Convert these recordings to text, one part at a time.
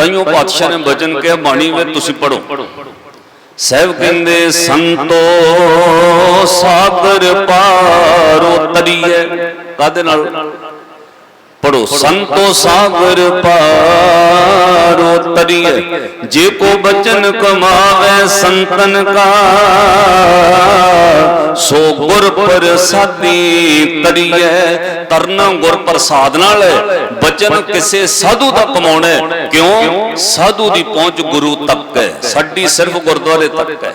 ਤਾਈਓ ਪਾਤਸ਼ਾਹ ਨੇ ਬਚਨ ਕਿਹਾ ਬਾਣੀ ਵਿੱਚ ਤੁਸੀਂ ਪੜੋ ਸਹਿਬ ਕਹਿੰਦੇ ਸੰਤੋ ਸਾਗਰ ਪਾਰ ਉਤਰੀਏ ਕਾਦੇ ਨਾਲ? ਪੜੋ ਸੰਤੋ ਸਾਗਰ ਪਾਰ ਉਤਰੀਏ ਜੇ ਕੋ ਬਚਨ ਕਮਾਵੇ ਸੰਤਨ ਕਾ। ਸੋ ਗੁਰ ਪ੍ਰਸਾਦੀ ਤਰੀਏ ਤਰਨਾ ਗੁਰ ਪ੍ਰਸਾਦ ਨਾਲ ਬਚਨ ਕਿਸੇ ਸਾਧੂ ਦਾ ਕਮਾਉਣਾ, ਕਿਉਂ? ਸਾਧੂ ਦੀ ਪਹੁੰਚ ਗੁਰੂ ਤੱਕ ਹੈ, ਸਾਡੀ ਸਿਰਫ ਗੁਰਦੁਆਰੇ ਤੱਕ ਹੈ।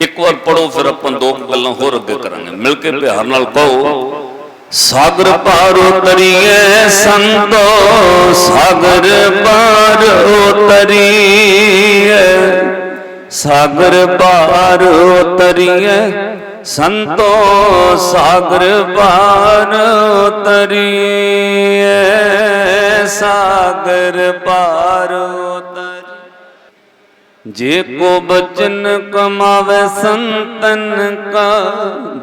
ਇੱਕ ਵਾਰ ਪੜੋ ਫਿਰ ਆਪਾਂ ਦੋ ਗੱਲਾਂ ਹੋਰ ਅੱਗੇ ਕਰਾਂਗੇ। ਮਿਲ ਕੇ ਪਿਆਰ ਨਾਲ ਕਹੋ, ਸਾਗਰ ਪਾਰੋ ਉਤਰੀਏ ਸੰਤੋ, ਸਾਗਰ ਪਾਰ ਉਤਰੀਏ ਸਾਗਰ ਪਾਰ ਉਤਰੀਏ ਸੰਤੋ ਸਾਗਰ ਪਾਰ ਉਤਰੀਏ, ਸਾਗਰ ਪਾਰ ਉਤਰੀਏ। ਜੇ ਕੋ ਬਚਨ ਕਮਾਵੇ ਸੰਤਨ ਕਾ,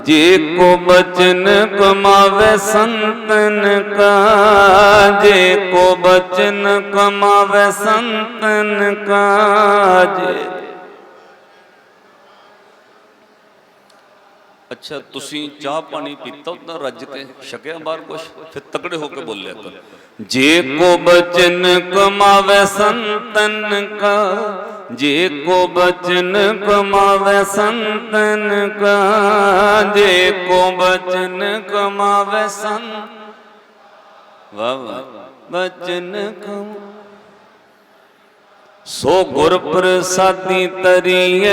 ਜੇ ਕੋ ਬਚਨ ਕਮਾਵੇ ਸੰਤਨ ਕਾ, ਜੇ ਕੋ ਬਚਨ ਕਮਾਵੇ ਸੰਤਨ ਕਾ, ਜੇ ਅੱਛਾ, ਤੁਸੀਂ ਚਾਹ ਪਾਣੀ ਪੀਤਾ ਉਦਾਂ ਰੱਜ ਕੇ ਛਕਿਆ ਬਾਹਰ ਕੁਛ? ਫਿਰ ਤਕੜੇ ਹੋ ਕੇ ਬੋਲਿਆ ਕਰ। ਜੇ ਕੋ ਬਚਨ ਕਮਾਵੇ ਸੰਤਨ ਕਾ, ਜੇ ਕੋ ਬਚਨ ਕਮਾਵੇ ਸੰਤਨ ਕਾ, ਜੇ ਕੋ ਬਚਨ ਕਮਾਵੇ ਸੰਤ ਵਾਹ ਵਾਹ। ਬਚਨ ਕਮ ਸੋ ਗੁਰ ਪ੍ਰਸਾਦੀ ਤਰੀਏ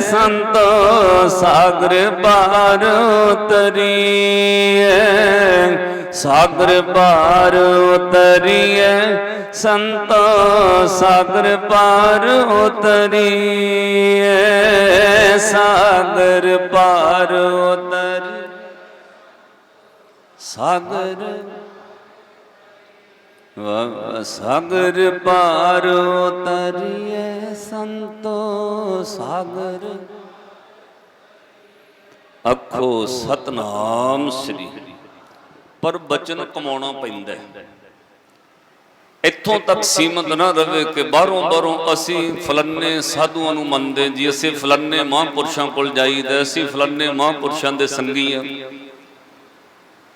ਸੰਤੋ ਸਾਗਰ ਪਾਰ ਤਰੀਏ ਸਾਗਰ ਪਾਰ ਉਤਰੀਏ ਸੰਤੋ ਸਾਗਰ ਪਾਰ ਉਤਰੀਏ ਸਾਗਰ ਪਾਰ ਉਤਰੀ, ਸਾਗਰ ਸਾਗਰ ਪਾਰ ਉਤਰੀਏ ਸੰਤੋ ਸਾਗਰ। ਅੱਖੋ ਸਤਨਾਮ ਸ੍ਰੀ। ਪਰ ਬਚਨ ਕਮਾਉਣਾ ਪੈਂਦਾ ਹੈ। ਇੱਥੋਂ ਤੱਕ ਸੀਮਤ ਨਾ ਰਵੇ ਕਿ ਬਾਹਰੋਂ ਬਾਹਰੋਂ ਅਸੀਂ ਫਲੰਨੇ ਸਾਧੂਆਂ ਨੂੰ ਮੰਨਦੇ ਜੀ, ਅਸੀਂ ਫਲੰਨੇ ਮਹਾਂਪੁਰਸ਼ਾਂ ਕੋਲ ਜਾਈਦਾ, ਅਸੀਂ ਫਲੰਨੇ ਮਹਾਂਪੁਰਸ਼ਾਂ ਦੇ ਸੰਗੀ ਆ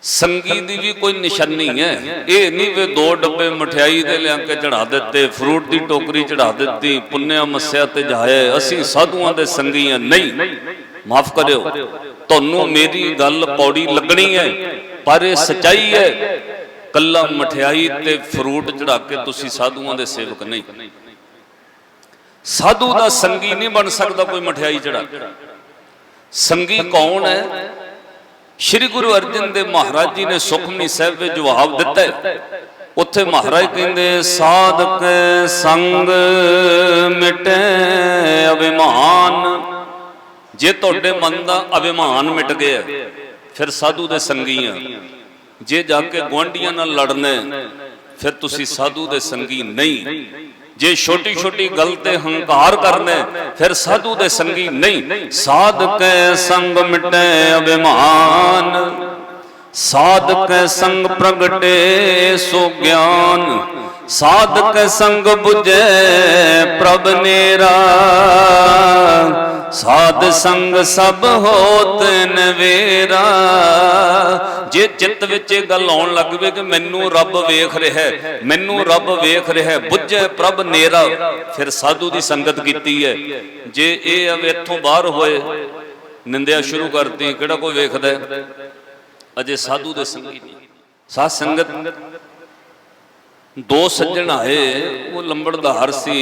ਸੰਗੀ ਦੀ ਵੀ ਕੋਈ ਨਿਸ਼ਾਨੀ ਹੈ। ਇਹ ਨਹੀਂ ਵੇ ਦੋ ਡੱਬੇ ਮਠਿਆਈ ਦੇ ਲਿਆ ਕੇ ਚੜਾ ਦਿੱਤੇ, ਫਰੂਟ ਦੀ ਟੋਕਰੀ ਚੜਾ ਦਿੱਤੀ, ਪੁੰਨਿਆ ਮੱਸਿਆ ਤੇ ਜਾਏ, ਅਸੀਂ ਸਾਧੂਆਂ ਦੇ ਸੰਗੀ ਨਹੀਂ। ਮਾਫ ਕਰਿਓ। ਤੁਹਾਨੂੰ ਮੇਰੀ ਗੱਲ ਪੌੜੀ ਲੱਗਣੀ ਹੈ, ਪਰ ਇਹ ਸਚਾਈ ਹੈ। ਕੱਲਾ ਮਠਿਆਈ ਤੇ ਫਰੂਟ ਚੜਾ ਕੇ ਤੁਸੀਂ ਸਾਧੂਆਂ ਦੇ ਸੇਵਕ ਨਹੀਂ। ਸਾਧੂ ਦਾ ਸੰਗੀ ਨਹੀਂ ਬਣ ਸਕਦਾ ਕੋਈ ਮਠਿਆਈ ਚੜਾ ਕੇ। ਸੰਗੀ ਕੌਣ ਹੈ? ਸ਼੍ਰੀ ਗੁਰੂ ਅਰਜਨ ਦੇਵ ਮਹਾਰਾਜ ਜੀ ਨੇ ਸੁਖਮਨੀ ਸਾਹਿਬ ਵਿੱਚ ਜਵਾਬ ਦਿੱਤਾ ਹੈ। ਉੱਥੇ ਮਹਾਰਾਜ ਕਹਿੰਦੇ, ਸਾਧਕ ਸੰਗ ਮਿਟੇ ਅਭਿਮਾਨ। ਜੇ ਤੁਹਾਡੇ ਮਨ ਦਾ ਅਭਿਮਾਨ ਮਿਟ ਗਿਆ, ਫਿਰ ਸਾਧੂ ਦੇ ਸੰਗੀ ਆ ਜੇ ਜਾ ਕੇ ਗੁਆਂਢੀਆਂ ਨਾਲ ਲੜਨਾ ਫਿਰ ਤੁਸੀਂ ਸਾਧੂ ਦੇ ਸੰਗੀ ਨਹੀਂ। ਜੇ ਛੋਟੀ ਛੋਟੀ ਗੱਲ ਤੇ ਹੰਕਾਰ ਕਰਨਾ ਫਿਰ ਸਾਧੂ ਦੇ ਸੰਗੀ ਨਹੀਂ। ਸਾਧਕੈ ਸੰਗ ਮਿਟੈ ਅਭਿਮਾਨ। ਸਾਧਕੈ ਸੰਗ ਪ੍ਰਗਟੇ ਸੋ ਗਿਆਨ। ਸਾਧਕ ਸੰਗ 부ਜੈ ਪ੍ਰਭ ਨੇਰਾ। ਸਾਧ ਸੰਗ ਸਭ ਹੋਤ ਨਵੇਰਾ। ਜੇ ਚਿੱਤ ਵਿੱਚ ਇਹ ਗੱਲ ਆਉਣ ਲੱਗ ਪਵੇ ਕਿ ਮੈਨੂੰ ਰੱਬ ਵੇਖ ਰਿਹਾ ਹੈ, ਮੈਨੂੰ ਰੱਬ ਵੇਖ ਰਿਹਾ ਹੈ 부ਜੈ ਪ੍ਰਭ ਨੇਰਾ, ਫਿਰ ਸਾਧੂ ਦੀ ਸੰਗਤ ਕੀਤੀ ਹੈ। ਜੇ ਇਹ ਇੱਥੋਂ ਬਾਹਰ ਹੋਏ, ਨਿੰਦਿਆ ਸ਼ੁਰੂ ਕਰਤੀ, ਕਿਹੜਾ ਕੋਈ ਵੇਖਦਾ ਅਜੇ ਸਾਧੂ ਦੇ ਸੰਗੀ ਨਹੀਂ। ਸਾਧ ਸੰਗਤ, ਦੋ ਸੱਜਣ ਆਏ, ਉਹ ਲੰਬੜਦਾਰ ਸੀ,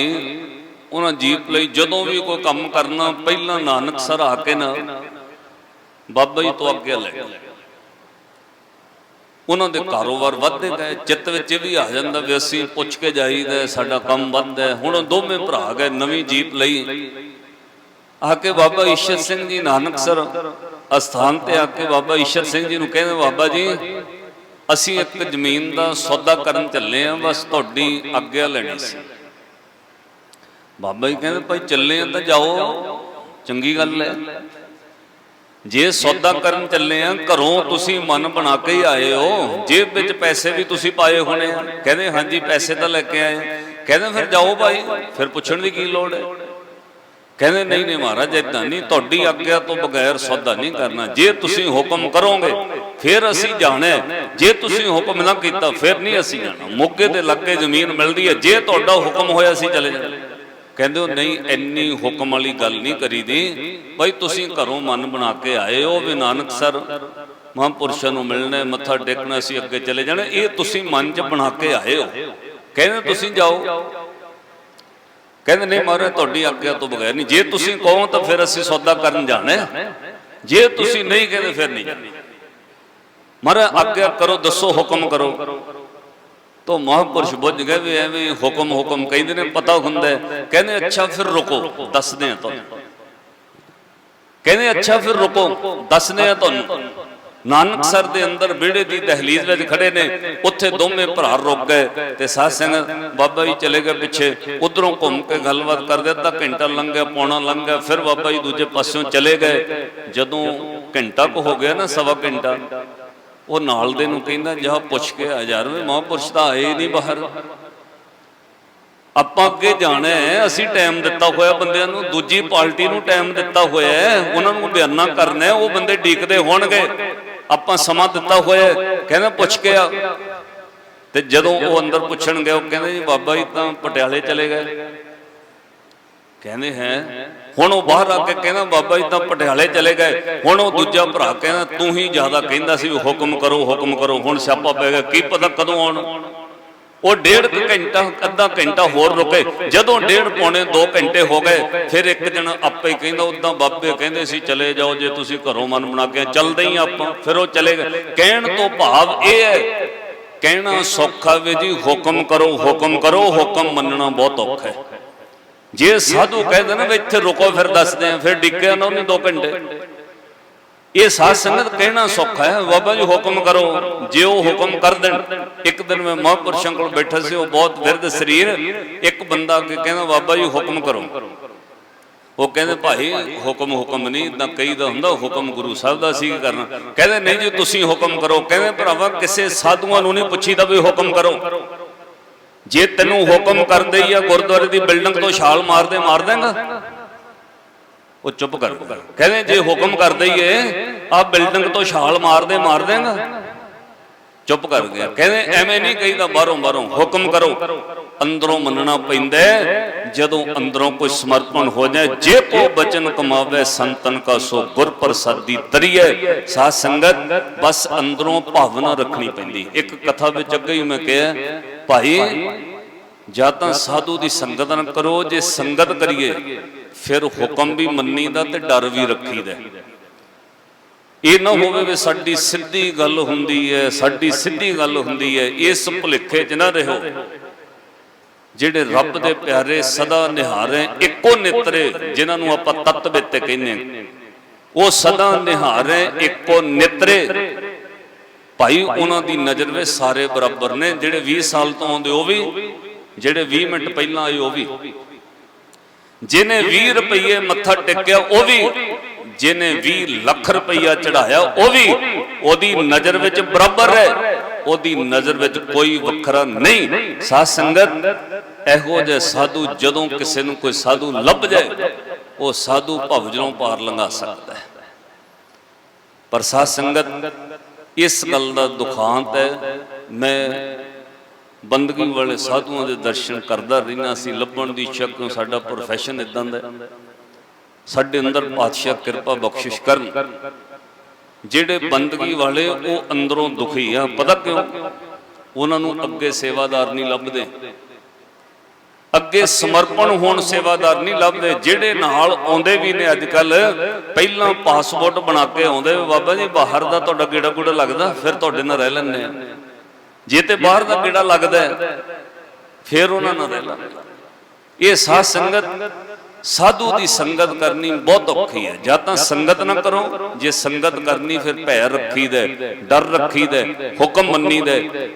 ਉਹਨਾਂ ਜੀਪ ਲਈ ਜਦੋਂ ਵੀ ਕੋਈ ਕੰਮ ਕਰਨਾ, ਪਹਿਲਾਂ ਨਾਨਕ ਸਰ ਆ ਕੇ ਨਾ, ਬਾਬਾ ਜੀ ਤੋਂ ਅੱਗੇ ਲੈ ਉਹਨਾਂ ਦੇ ਕਾਰੋਬਾਰ ਵੱਧਦੇ ਗਏ ਚਿੱਤ ਵਿੱਚ ਇਹ ਵੀ ਆ ਜਾਂਦਾ ਵੀ ਅਸੀਂ ਪੁੱਛ ਕੇ ਜਾਈਦਾ ਸਾਡਾ ਕੰਮ ਵੱਧਦਾ। ਹੁਣ ਦੋਵੇਂ ਭਰਾ ਗਏ ਨਵੀਂ ਜੀਪ ਲਈ। ਆ ਕੇ ਬਾਬਾ ਈਸ਼ਰ ਸਿੰਘ ਜੀ ਨਾਨਕਸਰ ਅਸਥਾਨ ਤੇ ਆ ਕੇ ਬਾਬਾ ਈਸ਼ਰ ਸਿੰਘ ਜੀ ਨੂੰ ਕਹਿੰਦੇ ਬਾਬਾ ਜੀ ਅਸੀਂ ਇੱਕ ਜ਼ਮੀਨ ਦਾ ਸੌਦਾ ਕਰਨ ਚੱਲੇ ਆ ਬਸ ਤੁਹਾਡੀ ਆਗਿਆ ਲੈਣੀ ਸੀ। ਬਾਬਾ ਜੀ ਕਹਿੰਦੇ ਭਾਈ ਚੱਲੇ ਆ ਤਾਂ ਜਾਓ ਚੰਗੀ ਗੱਲ ਹੈ। ਜੇ ਸੌਦਾ ਕਰਨ ਚੱਲੇ ਆ, ਘਰੋਂ ਤੁਸੀਂ ਮਨ ਬਣਾ ਕੇ ਹੀ ਆਏ ਹੋ। ਜੇਬ ਵਿੱਚ ਪੈਸੇ ਵੀ ਤੁਸੀਂ ਪਾਏ ਹੋਣੇ। ਕਹਿੰਦੇ, ਹਾਂਜੀ, ਪੈਸੇ ਤਾਂ ਲੈ ਕੇ ਆਏ ਕਹਿੰਦੇ, ਫਿਰ ਜਾਓ ਭਾਈ, ਫਿਰ ਪੁੱਛਣ ਦੀ ਕੀ ਲੋੜ ਹੈ? ਕਹਿੰਦੇ, ਨਹੀਂ ਨਹੀਂ ਮਹਾਰਾਜ ਇਦਾਂ ਨਹੀਂ। ਤੁਹਾਡੀ ਆਗਿਆ ਤੋਂ ਬਗੈਰ ਸੌਦਾ ਨਹੀਂ ਕਰਨਾ। ਜੇ ਤੁਸੀਂ ਹੁਕਮ ਕਰੋਗੇ, ਫਿਰ ਅਸੀਂ ਜਾਣਾ ਜੇ ਤੁਸੀਂ ਹੁਕਮ ਨਾ ਕੀਤਾ, ਫਿਰ ਨਹੀਂ ਅਸੀਂ ਜਾਣਾ। ਮੋਗੇ ਦੇ ਲੱਗੇ ਜ਼ਮੀਨ ਮਿਲਦੀ ਹੈ। ਜੇ ਤੁਹਾਡਾ ਹੁਕਮ ਹੋਇਆ, ਅਸੀਂ ਚਲੇ ਜਾਣਾ। ਕਹਿੰਦੇ ਉਹ ਨਹੀਂ ਇੰਨੀ ਹੁਕਮ ਵਾਲੀ ਗੱਲ ਨਹੀਂ ਕਰੀਦੀ। ਬਈ ਤੁਸੀਂ ਘਰੋਂ ਮਨ ਬਣਾ ਕੇ ਆਏ ਹੋ ਵੀ ਨਾਨਕ ਸਰ ਮਹਾਂਪੁਰਸ਼ਾਂ ਨੂੰ ਮਿਲਣਾ ਮੱਥਾ ਟੇਕਣਾ ਸੀ ਅੱਗੇ ਚਲੇ ਜਾਣਾ। ਇਹ ਤੁਸੀਂ ਮਨ 'ਚ ਬਣਾ ਕੇ ਆਏ ਹੋ। ਕਹਿੰਦੇ ਤੁਸੀਂ ਜਾਓ। ਕਹਿੰਦੇ ਨਹੀਂ ਮਹਾਰਾਜ ਤੁਹਾਡੀ ਆਗਿਆ ਤੋਂ ਬਗੈਰ ਨਹੀਂ। ਜੇ ਤੁਸੀਂ ਕਹੋ ਤਾਂ ਫਿਰ ਅਸੀਂ ਸੌਦਾ ਕਰਨ ਜਾਣਾ। ਜੇ ਤੁਸੀਂ ਨਹੀਂ ਕਹਿੰਦੇ ਫਿਰ ਨਹੀਂ ਜਾਣਾ। ਮਹਾਰਾਜ ਆਗਿਆ ਕਰੋ ਦੱਸੋ ਹੁਕਮ ਕਰੋ। ਤੋ ਮਹਾਂਪੁਰਸ਼ ਬੁੱਝ ਗਏ ਵੀ ਐਵੇਂ ਹੁਕਮ ਹੁਕਮ ਕਹਿੰਦੇ ਨੇ, ਪਤਾ ਹੁੰਦਾ ਕਹਿੰਦੇ, ਅੱਛਾ, ਫਿਰ ਰੁਕੋ, ਦੱਸਦੇ ਆ ਤੁਹਾਨੂੰ। ਕਹਿੰਦੇ, ਅੱਛਾ, ਫਿਰ ਰੁਕੋ, ਦੱਸਦੇ ਆ ਤੁਹਾਨੂੰ। ਨਾਨਕਸਰ ਦੇ ਅੰਦਰ ਵਿਹੜੇ ਦੀ ਦਹਲੀਜ਼ ਵਿੱਚ ਖੜੇ ਨੇ, ਉੱਥੇ ਦੋਵੇਂ ਭਰਾ ਰੁਕ ਗਏ ਤੇ ਸਾਧ ਸਿੰਘ ਬਾਬਾ ਜੀ ਚਲੇ ਗਏ ਪਿੱਛੇ, ਉਧਰੋਂ ਘੁੰਮ ਕੇ ਗੱਲਬਾਤ ਕਰਦੇ, ਅੱਧਾ ਘੰਟਾ ਲੰਘ ਗਿਆ ਪੌਣਾ ਲੰਘ ਗਿਆ ਫਿਰ ਬਾਬਾ ਜੀ ਦੂਜੇ ਪਾਸਿਓਂ ਚਲੇ ਗਏ। ਜਦੋਂ ਘੰਟਾ ਕੁ ਹੋ ਗਿਆ ਨਾ, ਸਵਾ ਘੰਟਾ ਉਹ ਨਾਲ ਦੇ ਨੂੰ ਕਹਿੰਦਾ, ਜਾ ਪੁੱਛ ਕੇ ਆ ਯਾਰ ਵੀ ਮਹਾਂਪੁਰਸ਼ ਤਾਂ ਆਏ ਨਹੀਂ ਬਾਹਰ। ਆਪਾਂ ਅੱਗੇ ਜਾਣਾ ਹੈ, ਅਸੀਂ ਟਾਈਮ ਦਿੱਤਾ ਹੋਇਆ ਬੰਦਿਆਂ ਨੂੰ, ਦੂਜੀ ਪਾਰਟੀ ਨੂੰ ਟਾਈਮ ਦਿੱਤਾ ਹੋਇਆ ਹੈ, ਉਹਨਾਂ ਨੂੰ ਬਿਆਨਾ ਕਰਨਾ ਹੈ, ਉਹ ਬੰਦੇ ਡੀਕਦੇ ਹੋਣਗੇ। ਆਪਾਂ ਸਮਾਂ ਦਿੱਤਾ ਹੋਇਆ ਕਹਿੰਦਾ, ਪੁੱਛ ਕੇ ਆ। ਤੇ ਜਦੋਂ ਉਹ ਅੰਦਰ ਪੁੱਛਣ ਗਏ ਉਹ ਕਹਿੰਦੇ ਜੀ, ਬਾਬਾ ਜੀ ਤਾਂ ਪਟਿਆਲੇ ਚਲੇ ਗਏ। ਕਹਿੰਦੇ ਹੈ, ਹੁਣ ਉਹ ਬਾਹਰ ਆ ਕੇ ਕਹਿੰਦਾ, ਬਾਬਾ ਜੀ ਤਾਂ ਪਟਿਆਲੇ ਚਲੇ ਗਏ। ਹੁਣ ਉਹ ਦੂਜਾ ਭਰਾ ਕਹਿੰਦਾ, ਤੂੰ ਹੀ ਜ਼ਿਆਦਾ ਕਹਿੰਦਾ ਸੀ ਵੀ ਹੁਕਮ ਕਰੋ ਹੁਕਮ ਕਰੋ, ਹੁਣ ਸਿਆਪਾ ਪੈ ਗਿਆ, ਕੀ ਪਤਾ ਕਦੋਂ ਆਉਣ? ਉਹ ਡੇਢ ਕੁ ਘੰਟਾ, ਅੱਧਾ ਘੰਟਾ ਹੋਰ ਰੁਕੇ। ਜਦੋਂ ਡੇਢ ਪੌਣੇ 2 ਘੰਟੇ ਹੋ ਗਏ, ਫਿਰ ਇੱਕ ਦਿਨ ਆਪੇ ਹੀ ਕਹਿੰਦਾ, ਉਦਾਂ ਬਾਬੇ ਕਹਿੰਦੇ ਸੀ, ਚਲੇ ਜਾਓ, ਜੇ ਤੁਸੀਂ ਘਰੋਂ ਮਨ ਬਣਾ ਕੇ ਚੱਲਦੇ ਹੀ ਆਪਾਂ। ਫਿਰ ਉਹ ਚਲੇ ਗਏ। ਕਹਿਣ ਤੋਂ ਭਾਵ ਇਹ ਹੈ, ਕਹਿਣਾ ਸੌਖਾ ਵੀ ਜੀ, ਹੁਕਮ ਕਰੋ ਹੁਕਮ ਕਰੋ, ਹੁਕਮ ਮੰਨਣਾ ਬਹੁਤ ਔਖਾ ਹੈ। ਜੇ ਸਾਧੂ ਕਹਿੰਦੇ ਨਾ ਵੀ ਇੱਥੇ ਰੁਕੋ ਫਿਰ ਦੱਸਦੇ ਆ, ਫਿਰ ਡਿੱਗਿਆ ਨਾ ਉਹਨੇ 2 ਘੰਟੇ। ਇਹ ਸਾਧ ਸੰਗਤ ਕਹਿਣਾ ਸੌਖਾ ਹੈ, ਬਾਬਾ ਜੀ ਹੁਕਮ ਕਰੋ, ਜੇ ਉਹ ਹੁਕਮ ਕਰ ਦੇਣ, ਇੱਕ ਦਿਨ ਮੈਂ ਮਹਾਂਪੁਰਸ਼ਾਂ ਕੋਲ ਬੈਠਾ ਸੀ, ਉਹ ਬਹੁਤ ਵਿਰਧ ਸਰੀਰ, ਇੱਕ ਬੰਦਾ ਅੱਗੇ ਕਹਿੰਦਾ, ਬਾਬਾ ਜੀ ਹੁਕਮ ਕਰੋ। ਉਹ ਕਹਿੰਦੇ, ਭਾਈ, ਹੁਕਮ ਹੁਕਮ ਨਹੀਂ ਇੱਦਾਂ ਕਈ ਦਾ ਹੁੰਦਾ, ਹੁਕਮ ਗੁਰੂ ਸਾਹਿਬ ਦਾ ਸੀ ਕਰਨਾ? ਕਹਿੰਦੇ, ਨਹੀਂ ਜੀ, ਤੁਸੀਂ ਹੁਕਮ ਕਰੋ। ਕਹਿੰਦੇ, ਭਰਾਵਾ, ਕਿਸੇ ਸਾਧੂਆਂ ਨੂੰ ਨਹੀਂ ਪੁੱਛੀਦਾ ਵੀ ਹੁਕਮ ਕਰੋ। ਜੇ ਤੈਨੂੰ ਹੁਕਮ ਕਰਦੇ ਹੀ ਆ ਗੁਰਦੁਆਰੇ ਦੀ ਬਿਲਡਿੰਗ ਤੋਂ ਛਾਲ ਮਾਰਦੇ ਮਾਰ ਦੇਂਗਾ ਉਹ ਚੁੱਪ ਕਰ। ਕਹਿੰਦੇ ਜੇ ਹੁਕਮ ਕਰਦੇ ਹੀ ਏ ਆ ਬਿਲਡਿੰਗ ਤੋਂ ਛਾਲ ਮਾਰਦੇ ਮਾਰ ਦੇਂਗਾ ਚੁੱਪ ਕਰ ਗਿਆ। ਕਹਿੰਦੇ ਐਵੇਂ ਨਹੀਂ ਕਹੀਦਾ ਬਾਹਰੋਂ ਬਾਹਰੋਂ। ਹੁਕਮ ਕਰੋ। ਅੰਦਰੋਂ ਮੰਨਣਾ ਪੈਂਦਾ। ਜਦੋਂ ਅੰਦਰੋਂ ਕੋਈ ਸਮਰਪਣ ਹੋ ਜਾਏ ਜੇ ਕੋ ਬਚਨ ਕਮਾਵੇ ਸੰਤਨ ਕਾ ਸੋ ਗੁਰ ਪ੍ਰਸਾਦੀ ਤਰੀਏ ਸਾਧ ਸੰਗਤ ਬਸ ਅੰਦਰੋਂ ਭਾਵਨਾ ਰੱਖਣੀ ਪੈਂਦੀ। ਇੱਕ ਕਥਾ ਵਿੱਚ ਅੱਗੇ ਹੀ ਮੈਂ ਕਿਹਾ ਭਾਈ ਜਾਂ ਤਾਂ ਸਾਧੂ ਦੀ ਸੰਗਤ ਨਾ ਕਰੋ ਜੇ ਸੰਗਤ ਕਰੀਏ ਫਿਰ ਹੁਕਮ ਵੀ ਮੰਨੀਦਾ ਤੇ ਡਰ ਵੀ ਰੱਖੀਦਾ। ਇਹ ਨਾ ਹੋਵੇ ਵੀ ਸਾਡੀ ਸਿੱਧੀ ਗੱਲ ਹੁੰਦੀ ਹੈ ਸਾਡੀ ਸਿੱਧੀ ਗੱਲ ਹੁੰਦੀ ਹੈ ਇਸ ਭੁਲੇਖੇ 'ਚ ਨਾ ਰਹੋ। ਜਿਹੜੇ ਰੱਬ ਦੇ ਪਿਆਰੇ ਸਦਾ ਨਿਹਾਰੇ ਇੱਕੋ ਨਿਤਰੇ ਜਿਨ੍ਹਾਂ ਨੂੰ ਆਪਾਂ ਤਤ ਬਿੱਤੇ ਕਹਿੰਦੇ ਉਹ ਸਦਾ ਨਿਹਾਰੇ ਇੱਕੋ ਨਿਤਰੇ। ਭਾਈ ਉਹਨਾਂ ਦੀ ਨਜ਼ਰ ਵਿੱਚ ਸਾਰੇ ਬਰਾਬਰ ਨੇ, ਜਿਹੜੇ 20 ਸਾਲ ਤੋਂ ਆਉਂਦੇ ਉਹ ਵੀ, ਜਿਹੜੇ 20 ਮਿੰਟ ਪਹਿਲਾਂ ਆਏ ਉਹ ਵੀ। ਜਿਹਨੇ 20 ਰੁਪਏ ਮੱਥਾ ਟੇਕਿਆ ਉਹ ਵੀ, ਜਿਹਨੇ 20 ਲੱਖ ਰੁਪਈਆ ਚੜਾਇਆ ਉਹ ਵੀ, ਉਹਦੀ ਨਜ਼ਰ ਵਿੱਚ ਬਰਾਬਰ ਹੈ, ਉਹਦੀ ਨਜ਼ਰ ਵਿੱਚ ਕੋਈ ਵੱਖਰਾ ਨਹੀਂ। ਸਾਧ ਸੰਗਤ, ਇਹੋ ਜਿਹੇ ਸਾਧੂ ਜਦੋਂ ਕਿਸੇ ਨੂੰ ਕੋਈ ਸਾਧੂ ਲੱਭ ਜਾਏ, ਉਹ ਸਾਧੂ ਭਵਜਨੋਂ ਪਾਰ ਲੰਘਾ ਸਕਦਾ ਹੈ। ਪਰ ਸਾਧ ਸੰਗਤ ਇਸ ਗੱਲ ਦਾ ਦੁਖਾਂਤ ਹੈ। ਮੈਂ ਬੰਦਗੀ ਵਾਲੇ ਸਾਧੂਆਂ ਦੇ ਦਰਸ਼ਨ ਕਰਦਾ ਰਹਿਣਾ ਸੀ। ਲੱਭਣ ਦੀ ਸ਼ੱਕ ਸਾਡਾ ਪ੍ਰੋਫੈਸ਼ਨ ਇਦਾਂ ਦਾ ਸਾਡੇ ਅੰਦਰ ਪਾਤਸ਼ਾਹ ਕਿਰਪਾ ਬਖਸ਼ਿਸ਼ ਕਰਨ। ਜਿਹੜੇ ਬੰਦਗੀ ਵਾਲੇ ਉਹ ਅੰਦਰੋਂ ਦੁਖੀ ਆ। ਪਤਾ ਕਿਉਂ? ਉਹਨਾਂ ਨੂੰ ਅੱਗੇ ਸੇਵਾਦਾਰ ਨਹੀਂ ਲੱਭਦੇ। ਅੱਗੇ ਸਮਰਪਣ ਹੋਣ ਸੇਵਾਦਾਰ ਨਹੀਂ ਲੱਭਦੇ ਜਿਹੜੇ ਨਾਲ ਆਉਂਦੇ ਵੀ ਨੇ ਅੱਜ ਕੱਲ ਪਹਿਲਾਂ ਪਾਸਪੋਰਟ ਬਣਾ ਕੇ ਆਉਂਦੇ ਵੀ ਬਾਬਾ ਜੀ ਬਾਹਰ ਦਾ ਤੁਹਾਡਾ ਗੇੜਾ ਗੂੜਾ ਲੱਗਦਾ ਫਿਰ ਤੁਹਾਡੇ ਨਾਲ ਰਹਿ ਲੈਂਦੇ ਆ ਜੇ ਤੇ ਬਾਹਰ ਦਾ ਗੇੜਾ ਲੱਗਦਾ ਫਿਰ ਉਹਨਾਂ ਨਾਲ ਰਹਿ ਲੈਂਦੇ ਇਹ ਸਾਧ ਸੰਗਤ ਸਾਧੂ ਦੀ ਸੰਗਤ ਕਰਨੀ ਬਹੁਤ ਔਖੀ ਹੈ। ਜਾਂ ਤਾਂ ਸੰਗਤ ਨਾ ਕਰੋ ਜੇ ਸੰਗਤ ਕਰਨੀ ਫਿਰ ਭੈ ਰੱਖੀਦਾ ਹੈ, ਡਰ ਰੱਖੀਦਾ ਹੈ, ਹੁਕਮ ਮੰਨੀਦਾ ਹੈ।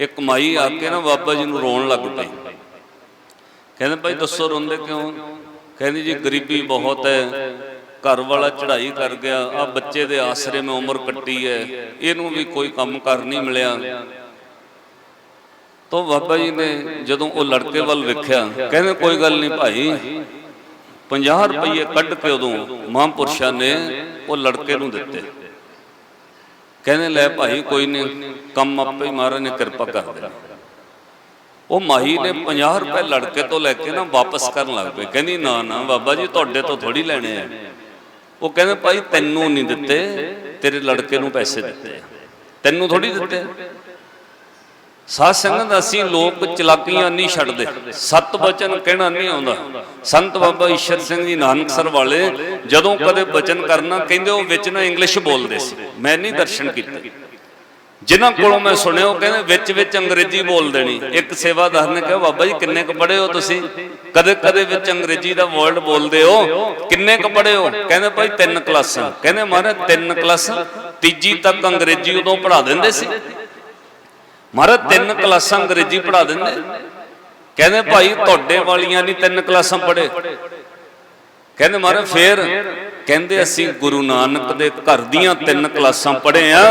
ਇੱਕ ਮਾਈ ਆ ਕੇ ਨਾ ਬਾਬਾ ਜੀ ਨੂੰ ਰੋਣ ਲੱਗ ਪਈ ਕਹਿੰਦੇ ਭਾਈ ਦੱਸੋ ਰੋਂਦੇ ਕਿਉਂ? ਕਹਿੰਦੀ ਜੀ ਗਰੀਬੀ ਬਹੁਤ ਹੈ। ਘਰ ਵਾਲਾ ਚੜ੍ਹਾਈ ਕਰ ਗਿਆ। ਆ ਬੱਚੇ ਦੇ ਆਸਰੇ ਮੈਂ ਉਮਰ ਕੱਟੀ ਹੈ। ਇਹਨੂੰ ਵੀ ਕੋਈ ਕੰਮ ਕਰ ਨਹੀਂ ਮਿਲਿਆ। ਤੋ ਬਾਬਾ ਜੀ ਨੇ ਜਦੋਂ ਉਹ ਲੜਕੇ ਵੱਲ ਵੇਖਿਆ, ਕਹਿੰਦੇ ਕੋਈ ਗੱਲ ਨਹੀਂ ਭਾਈ। 50 ਰੁਪਏ ਕੱਢ ਕੇ ਉਦੋਂ ਮਹਾਂਪੁਰਸ਼ਾਂ ਨੇ ਉਹ ਲੜਕੇ ਨੂੰ ਦਿੱਤੇ। ਕਹਿੰਦੇ ਲੈ ਭਾਈ ਕੋਈ ਨਹੀਂ, ਕੰਮ ਆਪੇ ਮਹਾਰਾਜ ਨੇ ਕਿਰਪਾ ਕਰ ਦੇਣਾ। ਉਹ ਮਾਹੀ ਨੇ 50 ਰੁਪਏ ਲੜਕੇ ਤੋਂ ਲੈ ਕੇ ਨਾ ਵਾਪਸ ਕਰਨ ਲੱਗ ਪਏ। ਕਹਿੰਦੀ, ਨਾ ਨਾ, ਬਾਬਾ ਜੀ, ਤੁਹਾਡੇ ਤੋਂ ਥੋੜੀ ਲੈਣੇ ਆ। ਉਹ ਕਹਿੰਦੇ, ਭਾਈ, ਤੈਨੂੰ ਨਹੀਂ ਦਿੱਤੇ, ਤੇਰੇ ਲੜਕੇ ਨੂੰ ਪੈਸੇ ਦਿੱਤੇ। ਤੈਨੂੰ ਥੋੜੀ ਦਿੱਤੇ। ਆ। ਸਾਧ ਸੰਗਤ ਅਸੀਂ ਲੋਕ ਚਲਾਕੀਆਂ ਨਹੀਂ ਛੱਡਦੇ। ਸਤ ਬਚਨ ਕਹਿਣਾ ਨਹੀਂ ਆਉਂਦਾ। ਸੰਤ ਬਾਬਾ ਈਸ਼ਰ ਸਿੰਘ ਜੀ ਨਾਨਕਸਰ ਵਾਲੇ ਜਦੋਂ ਕਦੇ ਬਚਨ ਕਰਨਾ ਕਹਿੰਦੇ, ਉਹ ਵਿੱਚ ਨਾ ਇੰਗਲਿਸ਼ ਬੋਲਦੇ ਸੀ। ਮੈਂ ਨਹੀਂ ਦਰਸ਼ਨ ਕੀਤੇ। ਜਿਨ੍ਹਾਂ ਕੋਲੋਂ ਮੈਂ ਸੁਣਿਆ ਉਹ ਕਹਿੰਦੇ ਵਿੱਚ ਵਿੱਚ ਅੰਗਰੇਜ਼ੀ ਬੋਲ ਦੇਣੀ ਇੱਕ ਸੇਵਾਦਾਰ ਨੇ ਕਿਹਾ ਬਾਬਾ ਜੀ ਕਿੰਨੇ ਕੁ ਪੜ੍ਹੇ ਹੋ ਤੁਸੀਂ? ਕਦੇ ਕਦੇ ਵਿੱਚ ਅੰਗਰੇਜ਼ੀ ਦਾ ਵਰਡ ਬੋਲਦੇ ਹੋ। ਕਿੰਨੇ ਕੁ ਪੜ੍ਹੇ ਹੋ? ਕਹਿੰਦੇ ਭਾਈ ਤਿੰਨ ਕਲਾਸਾਂ। ਕਹਿੰਦੇ ਮਹਾਰਾਜ ਤਿੰਨ ਕਲਾਸਾਂ। ਤੀਜੀ ਤੱਕ ਅੰਗਰੇਜ਼ੀ ਉਦੋਂ ਪੜ੍ਹਾ ਦਿੰਦੇ ਸੀ। ਮਹਾਰਾਜ ਤਿੰਨ ਕਲਾਸਾਂ ਅੰਗਰੇਜ਼ੀ ਪੜ੍ਹਾ ਦਿੰਦੇ। ਕਹਿੰਦੇ ਭਾਈ ਤੁਹਾਡੇ ਵਾਲੀਆਂ ਨਹੀਂ ਤਿੰਨ ਕਲਾਸਾਂ ਪੜ੍ਹੇ। ਕਹਿੰਦੇ ਮਹਾਰਾਜ ਫੇਰ ਕਹਿੰਦੇ ਅਸੀਂ ਗੁਰੂ ਨਾਨਕ ਦੇ ਘਰ ਦੀਆਂ ਤਿੰਨ ਕਲਾਸਾਂ ਪੜ੍ਹੇ ਆ।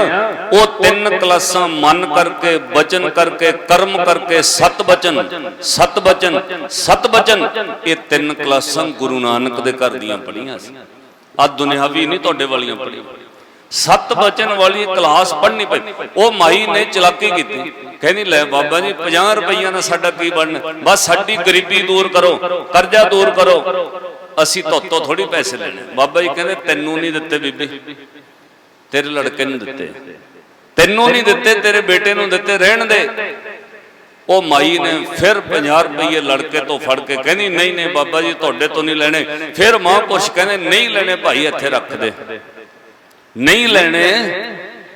ਉਹ ਤਿੰਨ ਕਲਾਸਾਂ ਮਨ ਕਰਕੇ ਬਚਨ ਕਰਕੇ ਕਰਮ ਕਰਕੇ ਸਤ ਬਚਨ ਸਤ ਬਚਨ ਸਤ ਬਚਨ ਇਹ ਤਿੰਨ ਕਲਾਸਾਂ ਗੁਰੂ ਨਾਨਕ ਦੇ ਘਰ ਦੀਆਂ ਪੜ੍ਹੀਆਂ ਸੀ। ਆ ਦੁਨਿਆਵੀ ਨਹੀਂ ਤੁਹਾਡੇ ਵਾਲੀਆਂ ਪੜ੍ਹੀਆਂ। ਸਤ ਬਚਨ ਵਾਲੀ ਕਲਾਸ ਪੜ੍ਹਨੀ ਪਈ। ਉਹ ਮਾਈ ਨੇ ਚਲਾਕੀ ਕੀਤੀ। ਕਹਿੰਦੀ ਲੈ ਬਾਬਾ ਜੀ 50 ਰੁਪਈਆ ਨਾਲ ਸਾਡਾ ਕੀ ਬਣਨਾ? ਬਸ ਸਾਡੀ ਗਰੀਬੀ ਦੂਰ ਕਰੋ। ਕਰਜ਼ਾ ਦੂਰ ਕਰੋ। ਅਸੀਂ ਤੋਤੋਂ ਥੋੜੀ ਪੈਸੇ ਲੈਣੇ। ਬਾਬਾ ਜੀ ਕਹਿੰਦੇ, ਤੈਨੂੰ ਨਹੀਂ ਦਿੱਤੇ ਬੀਬੀ। ਤੇਰੇ ਲੜਕੇ ਨੂੰ ਦਿੱਤੇ। ਤੈਨੂੰ ਨਹੀਂ ਦਿੱਤੇ, ਤੇਰੇ ਬੇਟੇ ਨੂੰ ਦਿੱਤੇ, ਰਹਿਣ ਦੇ। ਉਹ ਮਾਈ ਨੇ ਫਿਰ 50 ਰੁਪਏ ਲੜਕੇ ਤੋਂ ਫੜ ਕੇ ਕਹਿੰਦੀ, ਨਹੀਂ ਨਹੀਂ ਬਾਬਾ ਜੀ, ਤੁਹਾਡੇ ਤੋਂ ਨਹੀਂ ਲੈਣੇ। ਫਿਰ ਮਹਾਂਪੁਰਸ਼ ਕਹਿੰਦੇ, ਨਹੀਂ ਲੈਣੇ ਭਾਈ, ਇੱਥੇ ਰੱਖ ਦੇ। ਨਹੀਂ ਲੈਣੇ,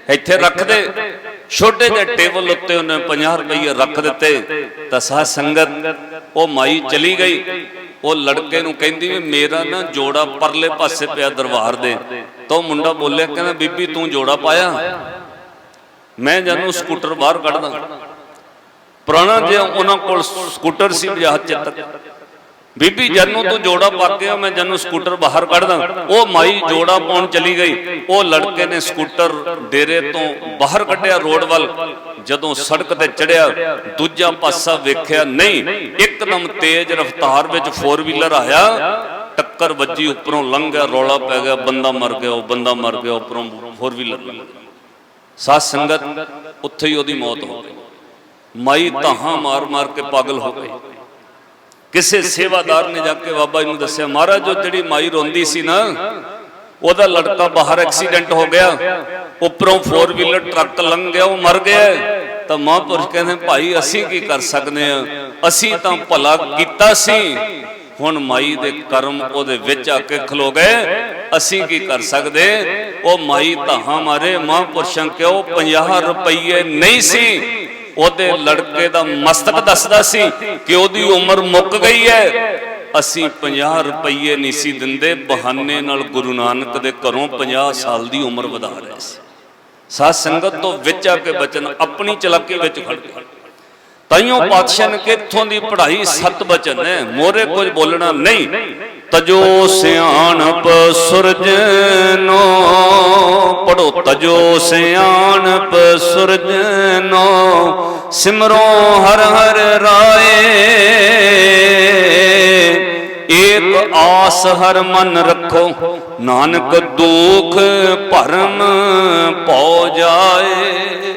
ਇੱਥੇ ਰੱਖ ਦੇ। ਛੋਟੇ ਜਿਹੇ ਟੇਬਲ ਉੱਤੇ ਉਹਨੇ 50 ਰੁਪਏ ਰੱਖ ਦਿੱਤੇ। ਤਾਂ ਸਾਧ ਸੰਗਤ, ਉਹ ਮਾਈ ਚਲੀ ਗਈ। ਉਹ ਲੜਕੇ ਨੂੰ ਕਹਿੰਦੀ ਵੀ ਮੇਰਾ ਨਾ ਜੋੜਾ ਪਰਲੇ ਪਾਸੇ ਪਿਆ ਦਰਬਾਰ ਦੇ। ਤਾਂ ਉਹ ਮੁੰਡਾ ਬੋਲਿਆ, ਕਹਿੰਦਾ, ਬੀਬੀ, ਤੂੰ ਜੋੜਾ ਪਾਇਆ। ਮੈਂ ਜਾਨੂੰ ਸਕੂਟਰ ਬਾਹਰ ਕੱਢਦਾ। ਪੁਰਾਣਾ ਜਿਹਾ ਉਹਨਾਂ ਕੋਲ ਸਕੂਟਰ ਸੀ, ਬਜਾਜ ਚੇਤਕ। ਬੀਬੀ, ਜਨੂੰ ਤੂੰ ਜੋੜਾ ਪਾ ਕੇ ਮੈਂ ਜਨੂੰ ਸਕੂਟਰ ਬਾਹਰ ਕੱਢਦਾ। ਉਹ ਮਾਈ ਜੋੜਾ ਪਾਉਣ ਚਲੀ ਗਈ। ਉਹ ਲੜਕੇ ਨੇ ਸਕੂਟਰ ਡੇਰੇ ਤੋਂ ਬਾਹਰ ਕੱਢਿਆ ਰੋਡ ਵੱਲ। ਜਦੋਂ ਸੜਕ ਤੇ ਚੜਿਆ, ਦੂਜਾ ਪਾਸਾ ਵੇਖਿਆ, ਨਹੀਂ, ਇੱਕਦਮ ਤੇਜ਼ ਰਫ਼ਤਾਰ ਵਿੱਚ ਫੋਰ ਵੀਲਰ ਆਇਆ। ਟੱਕਰ ਵੱਜੀ, ਉੱਪਰੋਂ ਲੰਘ ਗਿਆ ਰੌਲਾ ਪੈ ਗਿਆ, ਬੰਦਾ ਮਰ ਗਿਆ, ਉਹ ਬੰਦਾ ਮਰ ਗਿਆ, ਉੱਪਰੋਂ ਫੋਰ ਵੀਲਰ ਸਾਧ ਸੰਗਤ, ਉੱਥੇ ਹੀ ਉਹਦੀ ਮੌਤ ਹੋ ਗਈ। ਮਾਈ ਤਾਹਾਂ ਮਾਰ ਮਾਰ ਕੇ ਪਾਗਲ ਹੋ ਗਈ। ਕਿਸੇ ਸੇਵਾਦਾਰ ਨੇ ਜਾ ਕੇ ਬਾਬਾ ਜੀ ਨੂੰ ਦੱਸਿਆ, ਮਹਾਰਾਜ, ਜੋ ਜਿਹੜੀ ਮਾਈ ਰੋਂਦੀ ਸੀ ਨਾ, ਉਹਦਾ ਲੜਕਾ ਬਾਹਰ ਐਕਸੀਡੈਂਟ ਹੋ ਗਿਆ, ਉੱਪਰੋਂ 4 ਵੀਲਰ ਟਰੱਕ ਲੰਘ ਗਿਆ, ਉਹ ਮਰ ਗਿਆ ਤਾਂ ਮਹਾਂਪੁਰਸ਼ ਕਹਿੰਦੇ, ਭਾਈ, ਅਸੀਂ ਕੀ ਕਰ ਸਕਦੇ ਆ ਅਸੀਂ ਤਾਂ ਭਲਾ ਕੀਤਾ ਸੀ। ਹੁਣ ਮਾਈ ਦੇ ਕਰਮ ਉਹਦੇ ਵਿੱਚ ਆ ਕੇ ਖਲੋ ਗਏ। ਅਸੀਂ ਕੀ ਕਰ ਸਕਦੇ? ਉਹ ਮਾਈ ਧਾਹਾਂ ਮਾਰੇ, ਮਹਾਂਪੁਰਸ਼ਾਂ ਕਿਉਂ 50 ਰੁਪਏ ਨਹੀਂ ਸੀ। ਉਹਦੇ ਲੜਕੇ ਦਾ ਮਸਤਕ ਦੱਸਦਾ ਸੀ ਕਿ ਉਹਦੀ ਉਮਰ ਮੁੱਕ ਗਈ ਹੈ। ਅਸੀਂ 50 ਰੁਪਏ ਨਹੀਂ ਸੀ ਦਿੰਦੇ, ਬਹਾਨੇ ਨਾਲ ਗੁਰੂ ਨਾਨਕ ਦੇ ਘਰੋਂ 50 ਸਾਲ ਦੀ ਉਮਰ ਵਧਾ ਰਹੇ ਸੀ। ਸਾਧ ਸੰਗਤ ਤੋਂ ਵਿੱਚ ਆ ਕੇ ਬਚਨ ਆਪਣੀ ਚਲਾਕੀ ਵਿੱਚ ਖੜ ਗਏ। ਤਾਈਓ ਪਾਤਸ਼ਾਹ ਨੇ ਕਿ ਇੱਥੋਂ ਦੀ ਪੜ੍ਹਾਈ ਸਤ ਬਚਨ ਹੈ, ਮੋਰੇ ਕੁਝ ਬੋਲਣਾ ਨਹੀਂ। ਤਜੋ ਸਿਆਣਪ ਸੁਰਜਨੋ ਪੜੋ ਤਜੋ ਸਿਆਣਪ ਸੁਰਜਨੋ ਸਿਮਰੋ ਹਰ ਹਰ ਰਾਏ। ਏਕ ਆਸ ਹਰ ਮਨ ਰੱਖੋ, ਨਾਨਕ ਦੁਖ ਭਰਮ ਪਉ ਜਾਏ।